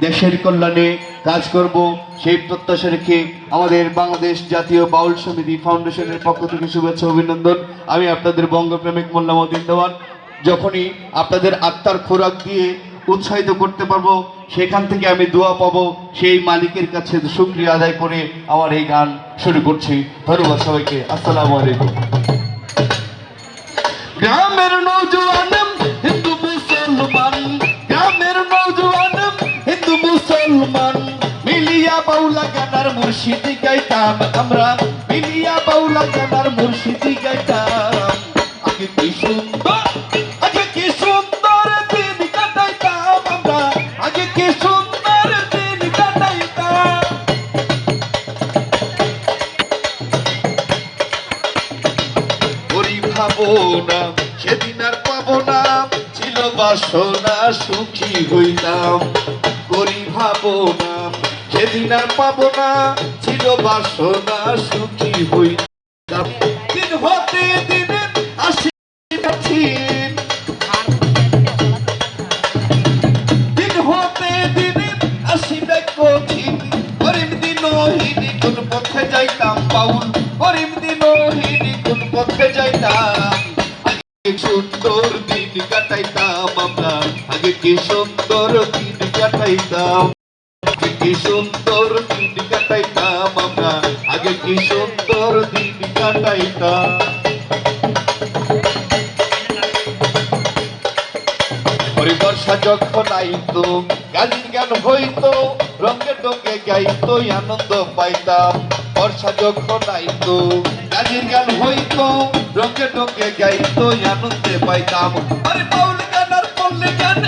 দেশের কল্যাণে কাজ করব, সেই প্রত্যাশা রেখে আমাদের বাংলাদেশ জাতীয় বাউল সমিতি ফাউন্ডেশনের পক্ষ থেকে শুভেচ্ছা, অভিনন্দন। আমি আপনাদের বঙ্গপ্রেমিক মোল্লামদ্দিন দেওয়ান। যখনই আপনাদের আত্মার খোরাক দিয়ে উৎসাহিত করতে পারব, সেখান থেকে আমি দোয়া পাবো, সেই মালিকের কাছে শুক্রিয়া আদায় করে আমার এই গান শুরু করছি। ধন্যবাদ সবাইকে। আসসালামু আলাইকুম। গ্রামের নৌজওয়ান মুর্শিদি গাইতাম আমরা। মিলিয়া বাউলা গানার মুর্শিদি গাইতাম। আগে কি সুন্দর, আগে কি সুন্দর দিন কাটাইতাম আমরা। আগে কি সুন্দর দিন কাটাইতাম। ভাবো না সেদিন আর পাবো না ছিল বাসনা, সুখী হইতাম। করি ভাবো না আর পাবো না ছিল বাসনা সুখী হইতাম দিন হতে দিনে আসি দিন দিনে সুন্দর দিন কাটাইতাম আমরা। আগে কি সুন্দর দিন কাটাইতাম। কি সুন্দর দিন কাটাইতাম আমরা। আগে কি সুন্দর দিন কাটাইতাম। বর্ষা যখন আইতো গালির গান হইতো, রঙে ডঙ্গে গাইতো, আনন্দ পাইতাম। বর্ষা যখন আইতো গালির গান হইতো, রঙে ডঙ্গে গাইতো, আনন্দে পাইতাম। আরে বাউল গান আর পল্লে গান